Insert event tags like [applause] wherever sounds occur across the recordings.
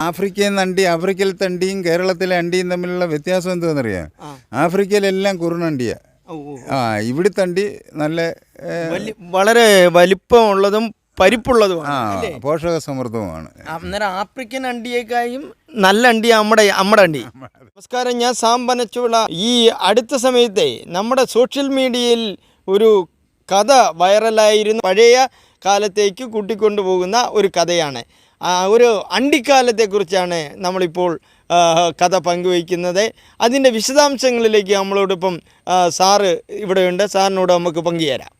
ആഫ്രിക്കയിൽ നിന്ന് അണ്ടി ആഫ്രിക്കയിൽ തണ്ടിയും കേരളത്തിലെ അണ്ടിയും തമ്മിലുള്ള വ്യത്യാസം എന്താണെന്നറിയാം. ആഫ്രിക്കയിലെല്ലാം കുറുനണ്ടിയാ. ആ ഇവിടുത്തെ തണ്ടി നല്ല വളരെ വലിപ്പമുള്ളതും പരിപ്പുള്ളതുമാണ്? പോഷക സമൃദ്ധവുമാണ് അന്നേരം ആഫ്രിക്കൻ അണ്ടിയേക്കായും നല്ല അണ്ടി നമ്മുടെ നമ്മുടെ അണ്ടി. നമസ്കാരം ഞാൻ സാമ്പനച്ചുള്ള ഈ അടുത്ത സമയത്തെ നമ്മുടെ സോഷ്യൽ മീഡിയയിൽ ഒരു കഥ വൈറലായിരുന്നു. പഴയ കാലത്തേക്ക് കൂട്ടിക്കൊണ്ടുപോകുന്ന ഒരു കഥയാണ്. ഒരു അണ്ടിക്കാലത്തെക്കുറിച്ചാണ് നമ്മളിപ്പോൾ കഥ പങ്കുവയ്ക്കുന്നത്. അതിന്റെ വിശദാംശങ്ങളിലേക്ക് നമ്മളോടിപ്പം സാറ് ഇവിടെയുണ്ട്. സാറിനോട് നമുക്ക് പങ്കുചേരാം.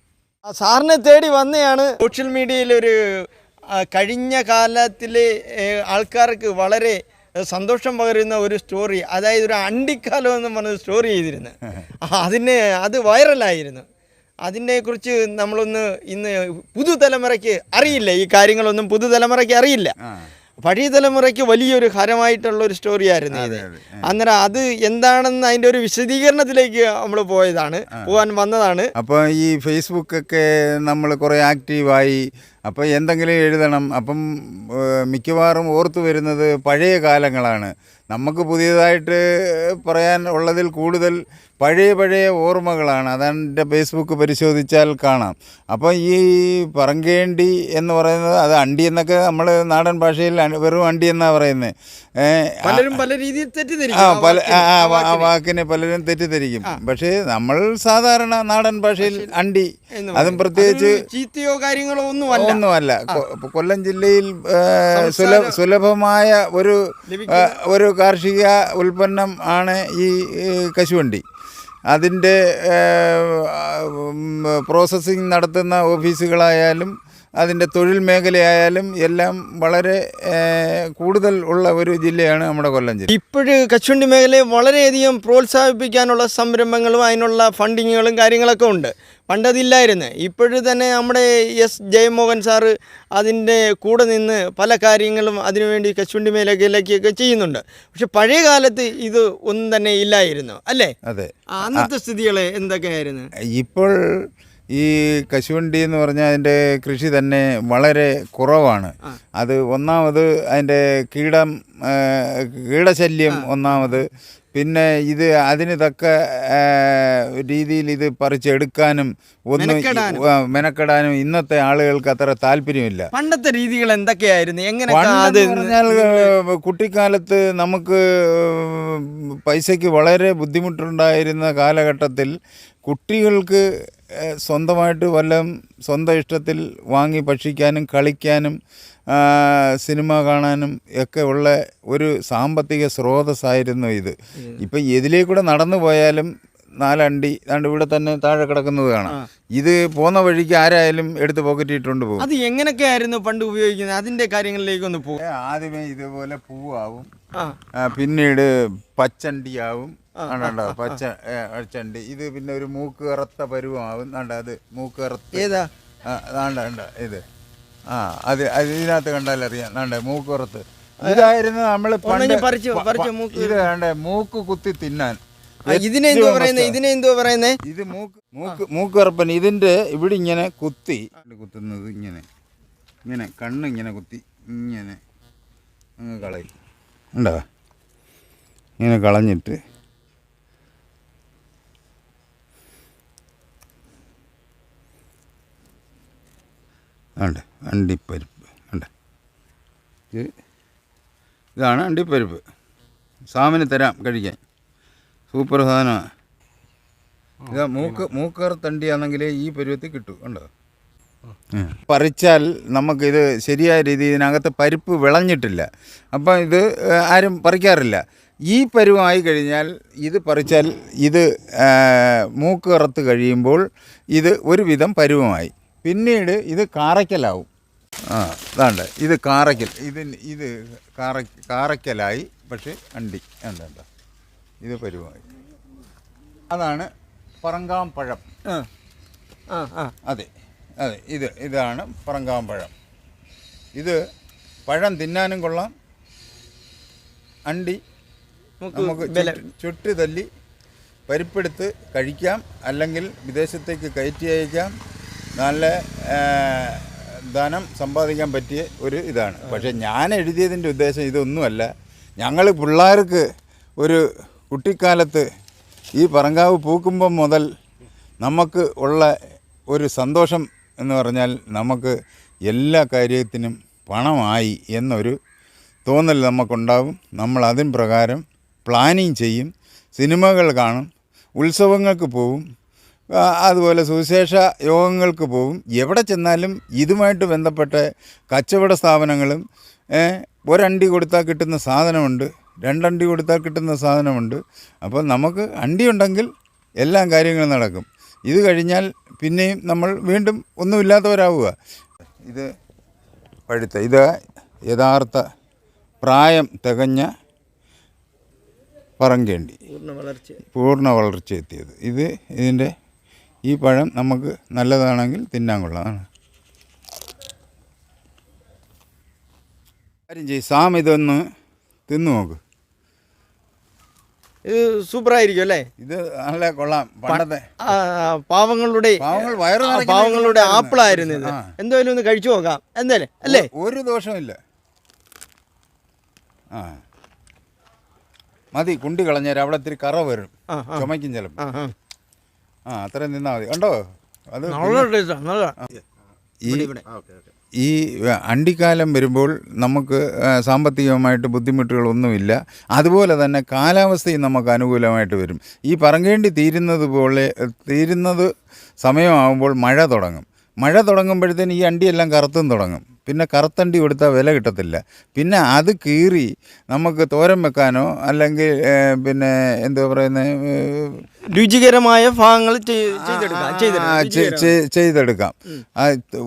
സാറിനെ തേടി വന്നെയാണ് സോഷ്യൽ മീഡിയയിലൊരു കഴിഞ്ഞ കാലത്തിലെ ആൾക്കാർക്ക് വളരെ സന്തോഷം പകരുന്ന ഒരു സ്റ്റോറി അതായത് ഒരു അണ്ടിക്കാലം എന്ന് പറഞ്ഞ സ്റ്റോറി ചെയ്തിരുന്നു. [laughs] അതിന് അത് വൈറലായിരുന്നു. അതിനെക്കുറിച്ച് നമ്മളൊന്ന് ഇന്ന് പുതുതലമുറയ്ക്ക് അറിയില്ല. ഈ കാര്യങ്ങളൊന്നും പുതുതലമുറയ്ക്ക് അറിയില്ല. പഴയ തലമുറയ്ക്ക് വലിയൊരു ഹരമായിട്ടുള്ള ഒരു സ്റ്റോറിയായിരുന്നു ഇത്. അതെ, അന്നേരം അത് എന്താണെന്ന് അതിന്റെ ഒരു വിശദീകരണത്തിലേക്ക് നമ്മൾ പോയതാണ്. പോകാൻ വന്നതാണ്. അപ്പോൾ ഈ ഫേസ്ബുക്കൊക്കെ നമ്മൾ കുറേ ആക്റ്റീവായി അപ്പോൾ എന്തെങ്കിലും എഴുതണം. അപ്പം മിക്കവാറും ഓർത്തു വരുന്നത് പഴയ കാലങ്ങളാണ്. നമുക്ക് പുതിയതായിട്ട് പറയാൻ ഉള്ളതിൽ കൂടുതൽ പഴയ പഴയ ഓർമ്മകളാണ്. അതെന്റെ ഫേസ്ബുക്ക് പരിശോധിച്ചാൽ കാണാം. അപ്പോൾ ഈ പറങ്കേണ്ടി എന്ന് പറയുന്നത് അത് അണ്ടി എന്നൊക്കെ നമ്മൾ നാടൻ ഭാഷയിൽ വെറും അണ്ടി എന്നാണ് പറയുന്നത് പലരും പല രീതിയിൽ ആ തെറ്റിദ്ധരിക്കും പല ആ, വാക്കിനെ. പലരും തെറ്റിദ്ധരിക്കും. പക്ഷേ നമ്മൾ സാധാരണ നാടൻ ഭാഷയിൽ അണ്ടി അതും പ്രത്യേകിച്ച് ചീത്തയോ കാര്യങ്ങളോ ഒന്നും ഒന്നുമല്ല കൊല്ലം ജില്ലയിൽ സുല സുലഭമായ ഒരു ഒരു കാർഷിക ഉൽപ്പന്നം ആണ് ഈ കശുവണ്ടി അതിന്റെ പ്രോസസ്സിങ് നടത്തുന്ന ഓഫീസുകളായാലും അതിന്റെ തൊഴിൽ മേഖലയായാലും എല്ലാം വളരെ കൂടുതൽ ഉള്ള ഒരു ജില്ലയാണ് നമ്മുടെ കൊല്ലം ജില്ല. ഇപ്പോഴ് കശുവണ്ടി മേഖലയെ വളരെയധികം പ്രോത്സാഹിപ്പിക്കാനുള്ള സംരംഭങ്ങളും അതിനുള്ള ഫണ്ടിങ്ങുകളും കാര്യങ്ങളൊക്കെ ഉണ്ട്. പണ്ടതില്ലായിരുന്നു. ഇപ്പോഴും തന്നെ നമ്മുടെ എസ് ജയമോഹൻ സാറ് അതിന്റെ കൂടെ നിന്ന് പല കാര്യങ്ങളും അതിനുവേണ്ടി കശുവണ്ടി മേഖലയിലേക്കൊക്കെ ചെയ്യുന്നുണ്ട്. പക്ഷെ പഴയ കാലത്ത് ഇത് ഒന്നും തന്നെ ഇല്ലായിരുന്നു. അല്ലേ? അതെ. അന്നത്തെ സ്ഥിതികൾ എന്തൊക്കെയായിരുന്നു? ഇപ്പോൾ ഈ കശുവണ്ടി എന്ന് പറഞ്ഞാൽ അതിന്റെ കൃഷി തന്നെ വളരെ കുറവാണ്. അത് ഒന്നാമത് അതിന്റെ കീടം കീടശല്യം ഒന്നാമത്. പിന്നെ ഇത് അതിന് തക്ക രീതിയിൽ ഇത് പറിച്ചെടുക്കാനും ഒന്നും മെനക്കെടാനും. ഇന്നത്തെ ആളുകൾക്ക് അത്ര താല്പര്യമില്ല പണ്ടത്തെ രീതികൾ എന്തൊക്കെയായിരുന്നു എങ്ങനെ പറഞ്ഞാൽ കുട്ടിക്കാലത്ത് നമുക്ക് പൈസയ്ക്ക് വളരെ ബുദ്ധിമുട്ടുണ്ടായിരുന്ന കാലഘട്ടത്തിൽ കുട്ടികൾക്ക് സ്വന്തമായിട്ട് വല്ലതും സ്വന്തം ഇഷ്ടത്തിൽ വാങ്ങി ഭക്ഷിക്കാനും കളിക്കാനും സിനിമ കാണാനും ഒക്കെ ഉള്ള ഒരു സാമ്പത്തിക സ്രോതസ്സായിരുന്നു ഇത്. ഇപ്പം ഇതിലേക്കൂടെ നടന്നു പോയാലും നാലണ്ടി ദാണ്ട് ഇവിടെ തന്നെ താഴെ കിടക്കുന്നത് കാണാം. ഇത് പോകുന്ന വഴിക്ക് ആരായാലും എടുത്ത് പോക്കറ്റിട്ടുണ്ട് പോകും. അത് എങ്ങനെയൊക്കെയായിരുന്നു പണ്ട് ഉപയോഗിക്കുന്നത്? അതിന്റെ കാര്യങ്ങളിലേക്കൊന്ന് പോകും ഏ, ആദ്യമേ ഇതുപോലെ പൂവാവും. പിന്നീട് പച്ചണ്ടിയാവും. കണ്ടോ? പച്ച ഏ, പച്ചണ്ടി ഇത് പിന്നെ ഒരു മൂക്ക് കറുത്ത പരുവമാവും കണ്ട? അത് മൂക്ക് കറുത്ത ഏതാ? ആ, ദാണ്ട കണ്ട? ഇത്. ആ അത് ഇതിനകത്ത് കണ്ടാൽ അറിയാം. മൂക്ക് കറുത്ത് ഇതായിരുന്നു നമ്മൾ ഇത് വേണ്ട മൂക്ക് കുത്തി തിന്നാൻ. ഇതിനെ എന്തോ പറയുന്നത് ഇതിനെ എന്തോ പറയുന്നേ? ഇത് മൂക്ക് മൂക്ക് മൂക്ക് കറുപ്പൻ ഇതിന്റെ ഇവിടെ ഇങ്ങനെ കുത്തി കുത്തുന്നത് ഇങ്ങനെ. ഇങ്ങനെ കണ്ണ് ഇങ്ങനെ കുത്തി ഇങ്ങനെ അങ്ങ് കളയും. ഉണ്ടോ ഇങ്ങനെ കളഞ്ഞിട്ട് ഉണ്ട് അണ്ടിപ്പരിപ്പ് ഉണ്ട് ഇതാണ് അണ്ടിപ്പരിപ്പ്. സാമിന് തരാം കഴിക്കാൻ. സൂപ്പർ സാധനമാണ്. ഇതാ മൂക്ക് മൂക്കർ തണ്ടിയാണെങ്കിൽ ഈ പരുവത്തിൽ കിട്ടും ഉണ്ടോ പറിച്ചാൽ നമുക്കിത് ശരിയായ രീതിയിൽ ഇതിനകത്ത് പരിപ്പ് വിളഞ്ഞിട്ടില്ല. അപ്പം ഇത് ആരും പറിക്കാറില്ല. ഈ പരുവായി കഴിഞ്ഞാൽ ഇത് പറിച്ചാൽ ഇത് മൂക്ക് കറുത്ത് കഴിയുമ്പോൾ ഇത് ഒരുവിധം പരുവമായി. പിന്നീട് ഇത് കാറയ്ക്കലാവും. ആ അതാണ്ട് ഇത് കാറയ്ക്കൽ. ഇത് ഇത് കാറ കാറയ്ക്കലായി പക്ഷേ അണ്ടി. എന്താ ഇത് പരിവായി അതാണ് പറങ്കാമ്പഴം ആ ആ ആ. അതെ അതെ. ഇത് ഇതാണ് പറങ്കാമ്പഴം ഇത് പഴം തിന്നാനും കൊള്ളാം. അണ്ടി നമുക്ക് ചുട്ട് തല്ലി പരിപ്പെടുത്ത് കഴിക്കാം. അല്ലെങ്കിൽ വിദേശത്തേക്ക് കയറ്റി അയക്കാം. നല്ല ധനം സമ്പാദിക്കാൻ പറ്റിയ ഒരു ഇതാണ്. പക്ഷേ ഞാൻ എഴുതിയതിന്റെ ഉദ്ദേശം ഇതൊന്നുമല്ല. ഞങ്ങൾ പിള്ളേർക്ക് ഒരു കുട്ടിക്കാലത്ത് ഈ പറങ്കാവ് പൂക്കുമ്പം മുതൽ നമുക്ക് ഉള്ള ഒരു സന്തോഷം എന്ന് പറഞ്ഞാൽ നമുക്ക് എല്ലാ കാര്യത്തിനും പണമായി എന്നൊരു തോന്നൽ നമുക്കുണ്ടാവും. നമ്മൾ അതിൻ പ്രകാരം പ്ലാനിങ് ചെയ്യും. സിനിമകൾ കാണും. ഉത്സവങ്ങൾക്ക് പോവും. അതുപോലെ സുവിശേഷ യോഗങ്ങൾക്ക് പോകും. എവിടെ ചെന്നാലും ഇതുമായിട്ട് ബന്ധപ്പെട്ട കച്ചവട സ്ഥാപനങ്ങളും ഒരണ്ടി കൊടുത്താൽ കിട്ടുന്ന സാധനമുണ്ട് രണ്ടണ്ടി കൊടുത്താൽ കിട്ടുന്ന സാധനമുണ്ട്. അപ്പോൾ നമുക്ക് അണ്ടി ഉണ്ടെങ്കിൽ എല്ലാ കാര്യങ്ങളും നടക്കും. ഇത് കഴിഞ്ഞാൽ പിന്നെയും നമ്മൾ വീണ്ടും ഒന്നുമില്ലാത്തവരാവുക. ഇത് പഴുത്ത ഇത് യഥാർത്ഥ പ്രായം തികഞ്ഞ പറങ്കേണ്ടി. പൂർണ വളർച്ച പൂർണ വളർച്ച എത്തിയത് ഇത് ഇതിന്റെ ഈ പഴം നമുക്ക് നല്ലതാണെങ്കിൽ തിന്നാൻ കൊള്ളാം. കാര്യം ചെയ്യും സാം ഇതൊന്ന് തിന്നു നോക്ക്. ഇത് സൂപ്പറായിരിക്കും അല്ലേ? ഇത് നല്ല കൊള്ളാം. പണ്ടത്തെ പാവങ്ങളുടെ പാവങ്ങൾ വയറ് പാവങ്ങളുടെ ആപ്പിളായിരുന്നു ഇത്. എന്തായാലും ഒന്ന് കഴിച്ചു നോക്കാം. എന്തായാലും അല്ലേ? ഒരു ദോഷമില്ല ആ. മതി കുണ്ടി കളഞ്ഞേരം. അവിടെ ഇത്തിരി കറ വരും. ചുമയ്ക്കും ചിലപ്പോൾ ആ അത്രയും നിന്നാൽ മതി. ഉണ്ടോ അത് ഈ ഈ അണ്ടിക്കാലം വരുമ്പോൾ നമുക്ക് സാമ്പത്തികമായിട്ട് ബുദ്ധിമുട്ടുകളൊന്നുമില്ല. അതുപോലെ തന്നെ കാലാവസ്ഥയും നമുക്ക് അനുകൂലമായിട്ട് വരും. ഈ പറങ്കേണ്ടി തീരുന്നത് പോലെ തീരുന്നത് സമയമാകുമ്പോൾ മഴ തുടങ്ങും. മഴ തുടങ്ങുമ്പോഴത്തേന് ഈ അണ്ടിയെല്ലാം കറുത്തും തുടങ്ങും. പിന്നെ കറുത്തണ്ടി കൊടുത്താൽ വില കിട്ടത്തില്ല. പിന്നെ അത് കീറി നമുക്ക് തോരൻ വെക്കാനോ അല്ലെങ്കിൽ പിന്നെ എന്താ പറയുന്നത് രുചികരമായ ഭാഗങ്ങൾ ചെയ്തെടുക്കാം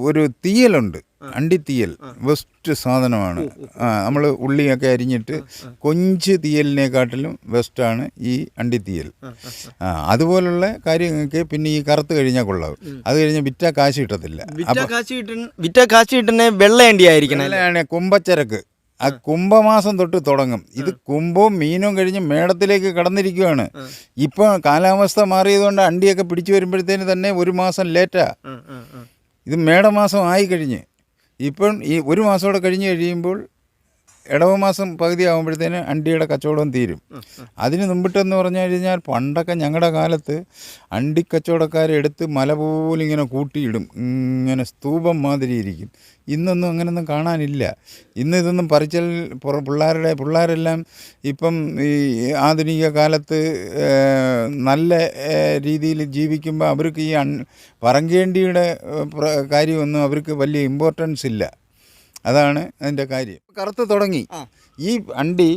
ഒരു തീയലുണ്ട് അണ്ടിത്തീയൽ ബെസ്റ്റ് സാധനമാണ്. ആ നമ്മൾ ഉള്ളിയൊക്കെ അരിഞ്ഞിട്ട് കൊഞ്ച് തീയലിനെക്കാട്ടിലും ബെസ്റ്റാണ് ഈ അണ്ടിത്തീയൽ. ആ അതുപോലുള്ള കാര്യങ്ങൾക്ക് പിന്നെ ഈ കറുത്ത് കഴിഞ്ഞാൽ കൊള്ളാവും അത് കഴിഞ്ഞാൽ വിറ്റാ കാശ് കിട്ടത്തില്ല. വിറ്റ കാശ് കിട്ടുന്ന വിറ്റ കാശി വെള്ളയണ്ടി ആയിരിക്കണം കുംഭച്ചരക്ക്. ആ കുംഭമാസം തൊട്ട് തുടങ്ങും. ഇത് കുംഭവും മീനും കഴിഞ്ഞ് മേടത്തിലേക്ക് കടന്നിരിക്കുകയാണ് ഇപ്പൊ കാലാവസ്ഥ മാറിയതുകൊണ്ട് അണ്ടിയൊക്കെ പിടിച്ചു വരുമ്പോഴത്തേന് തന്നെ ഒരു മാസം ലേറ്റാ. ഇത് മേടമാസം ആയി കഴിഞ്ഞ്. ഇപ്പം ഈ ഒരു മാസം കൂടെ കഴിഞ്ഞ് കഴിയുമ്പോൾ ഇടവ മാസം പകുതി ആകുമ്പോഴത്തേന് അണ്ടിയുടെ കച്ചവടം തീരും. അതിന് മുമ്പിട്ടെന്ന് പറഞ്ഞു കഴിഞ്ഞാൽ പണ്ടൊക്കെ ഞങ്ങളുടെ കാലത്ത് അണ്ടി കച്ചവടക്കാരെടുത്ത് മല പോലെ ഇങ്ങനെ കൂട്ടിയിടും. ഇങ്ങനെ സ്തൂപം മാതിരി ഇരിക്കും. ഇന്നൊന്നും അങ്ങനെയൊന്നും കാണാനില്ല. ഇന്ന് ഇതൊന്നും പറിച്ചൽ പുറ- പിള്ളേരുടെ പിള്ളേരെല്ലാം ഇപ്പം ഈ ആധുനിക കാലത്ത് നല്ല രീതിയിൽ ജീവിക്കുമ്പോൾ അവർക്ക് ഈ അൺ പറങ്കേണ്ടിയുടെ കാര്യമൊന്നും അവർക്ക് വലിയ ഇമ്പോർട്ടൻസ് ഇല്ല. അതാണ് അതിന്റെ കാര്യം. കറുത്ത് തുടങ്ങി. ഈ അണ്ടി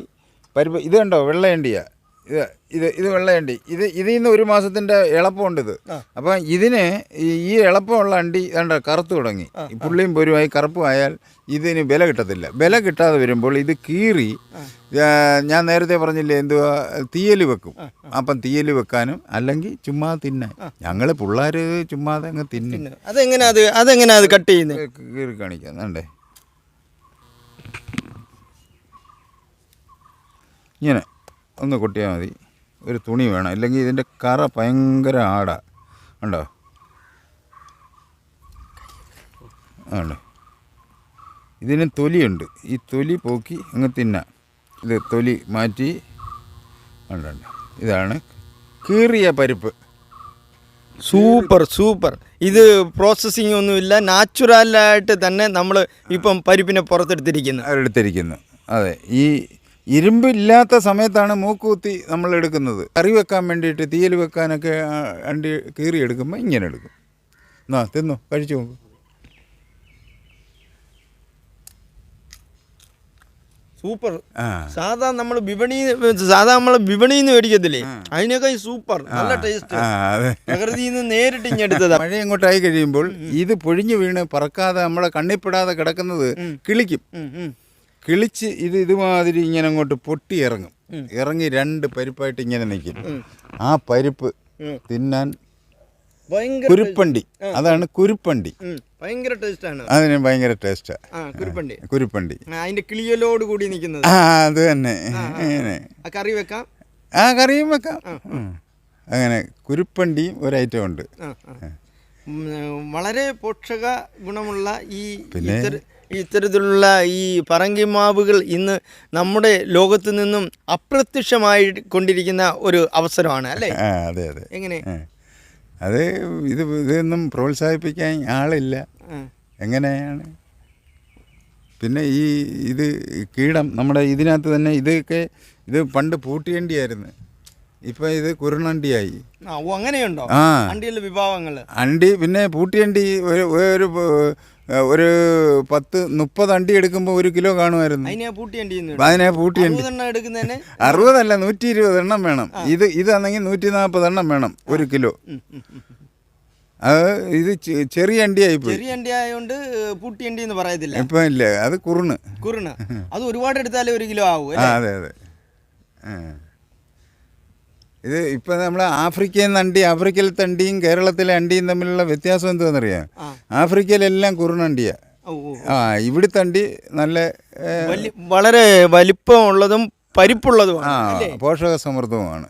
പരിപ്പ് ഇത് കണ്ടോ? വെള്ളയണ്ടിയാ ഇത് ഇത് ഇത് വെള്ളയണ്ടി ഇത് ഇതിൽ നിന്ന് ഒരു മാസത്തിന്റെ ഇളപ്പമുണ്ട് ഇത്. അപ്പം ഇതിന് ഈ ഇളപ്പമുള്ള എളുപ്പമുള്ള അണ്ടി കണ്ടോ? കറുത്ത് തുടങ്ങി. പുള്ളിയും പൊരുമായി കറുപ്പുമായാൽ ഇതിന് വില കിട്ടത്തില്ല. വില കിട്ടാതെ വരുമ്പോൾ ഇത് കീറി ഞാൻ നേരത്തെ പറഞ്ഞില്ലേ എന്തുവാ? തീയൽ വെക്കും. അപ്പം തീയൽ വെക്കാനും അല്ലെങ്കിൽ ചുമ്മാ തിന്നാൻ. ഞങ്ങൾ പിള്ളേർ ചുമ്മാതെ അങ്ങ് തിന്നും. അതെങ്ങനെയാ അത്? അതെങ്ങനെയാ അത് കട്ട് ചെയ്യുന്നത് കീറി കാണിക്കാം. ഇങ്ങനെ ഒന്ന് കൊട്ടിയാൽ മതി. ഒരു തുണി വേണം. അല്ലെങ്കിൽ ഇതിന്റെ കറ ഭയങ്കര ആടാ. ഉണ്ടോ ആണ് ഇതിന് തൊലിയുണ്ട്. ഈ തൊലി പോക്കി അങ്ങ് തിന്നാം. ഇത് തൊലി മാറ്റി. ഉണ്ട്. ഇതാണ് കീറിയ പരിപ്പ്. Super super. ഇത് പ്രോസസ്സിംഗ് ഒന്നുമില്ല നാച്ചുറലായിട്ട് തന്നെ നമ്മൾ ഇപ്പം പരിപ്പിനെ പുറത്തെടുത്തിരിക്കുന്നു. എടുത്തിരിക്കുന്നു അതെ. ഈ ഇരുമ്പ് ഇല്ലാത്ത സമയത്താണ് മൂക്കുകുത്തി നമ്മൾ എടുക്കുന്നത്. കറി വെക്കാൻ വേണ്ടിയിട്ട് തീയൽ വെക്കാനൊക്കെ അണ്ടി കീറി എടുക്കുമ്പോൾ ഇങ്ങനെ എടുക്കും. എന്നാ തിന്നു കഴിച്ചു നോക്കൂ. സൂപ്പർ. സാധാ നമ്മൾ വിപണി സാധാ നമ്മൾ വിപണിയിൽ നിന്ന് മേടിക്കത്തില്ലേ അതിനൊക്കെ സൂപ്പർ. നല്ല ടേസ്റ്റ്. പ്രകൃതിയിൽ നിന്ന് നേരിട്ട് ഇങ്ങെടുത്തതാ. മഴ ഇങ്ങോട്ടായി കഴിയുമ്പോൾ ഇത് പൊഴിഞ്ഞു വീണ് പറക്കാതെ നമ്മളെ കണ്ണിപ്പെടാതെ കിടക്കുന്നത് കിളിക്കും. കിളിച്ച് ഇത് ഇതുമാതിരി ഇങ്ങനെ അങ്ങോട്ട് പൊട്ടി ഇറങ്ങും ഇറങ്ങി രണ്ട് പരിപ്പായിട്ട് ഇങ്ങനെ നിൽക്കും. ആ പരിപ്പ് തിന്നാൻ കുരുപ്പണ്ടി. അതാണ് കുരുപ്പണ്ടി. ഭയങ്കര ടേസ്റ്റ് ആണ് അതിന് ഭയങ്കര ടേസ്റ്റ്. കുരുപ്പണ്ടി. കുരുപ്പണ്ടി. അതിന്റെ കിളിയലോട് കൂടി നിൽക്കുന്നത്. ആ അത് തന്നെ. കറി വെക്കാം? ആ കറിയും വെക്കാം. അങ്ങനെ കുരുപ്പണ്ടിയും ഒരു ഐറ്റം ഉണ്ട്. വളരെ പോഷക ഗുണമുള്ള ഈ പിന്നെ? ഇത്തര- ഇത്തരത്തിലുള്ള ഈ പറങ്കിമാവുകൾ ഇന്ന് നമ്മുടെ ലോകത്ത് നിന്നും അപ്രത്യക്ഷമായി കൊണ്ടിരിക്കുന്ന ഒരു അവസരമാണ് അല്ലേ? അതെ അതെ. എങ്ങനെ. അത് ഇത് ഇതൊന്നും പ്രോത്സാഹിപ്പിക്കാൻ ആളില്ല. എങ്ങനെയാണ്? പിന്നെ ഈ ഇത് കീടം നമ്മുടെ ഇതിനകത്ത് തന്നെ ഇതൊക്കെ ഇത് പണ്ട് പൂട്ടിയണ്ടിയായിരുന്നു. ഇപ്പം ഇത് കുരുണണ്ടിയായി. അങ്ങനെയുണ്ടോ? ആ. അണ്ടിയുള്ള വിഭാഗങ്ങൾ അണ്ടി പിന്നെ പൂട്ടിയണ്ടി ഒരു ഒരു ഒരു പത്ത് മുപ്പത് അണ്ടി എടുക്കുമ്പോൾ ഒരു കിലോ കാണുമായിരുന്നു. അതിനെ പൂട്ടിയണ്ടി അറുപതല്ല നൂറ്റി ഇരുപത് എണ്ണം വേണം. ഇത് ഇതാണെങ്കിൽ നൂറ്റി നാൽപ്പത് എണ്ണം വേണം ഒരു കിലോ. അത് ഇത് ചെറിയ അണ്ടിയായി പോയി. ചെറിയ അണ്ടി ആയതുകൊണ്ട് പൂട്ടി അണ്ടി എന്ന് പറയത്തില്ല. ഇപ്പൊ ഇല്ല അത് കുറുണ്. കുറുണ്. അത് ഒരുപാട് എടുത്താലേ ഒരു കിലോ ആവും അതെ അതെ. ആ. ഇത് ഇപ്പം നമ്മൾ ആഫ്രിക്കയിൽ നിന്ന് അണ്ടി ആഫ്രിക്കയിൽ തണ്ടിയും കേരളത്തിലെ അണ്ടിയും തമ്മിലുള്ള വ്യത്യാസം എന്താണെന്നറിയാം. ആഫ്രിക്കയിലെല്ലാം കുറുനണ്ടിയാ ആ ഇവിടുത്തെ തണ്ടി നല്ല വളരെ വലിപ്പമുള്ളതും പരിപ്പുള്ളതുമാണ് പോഷക സമൃദ്ധവുമാണ്.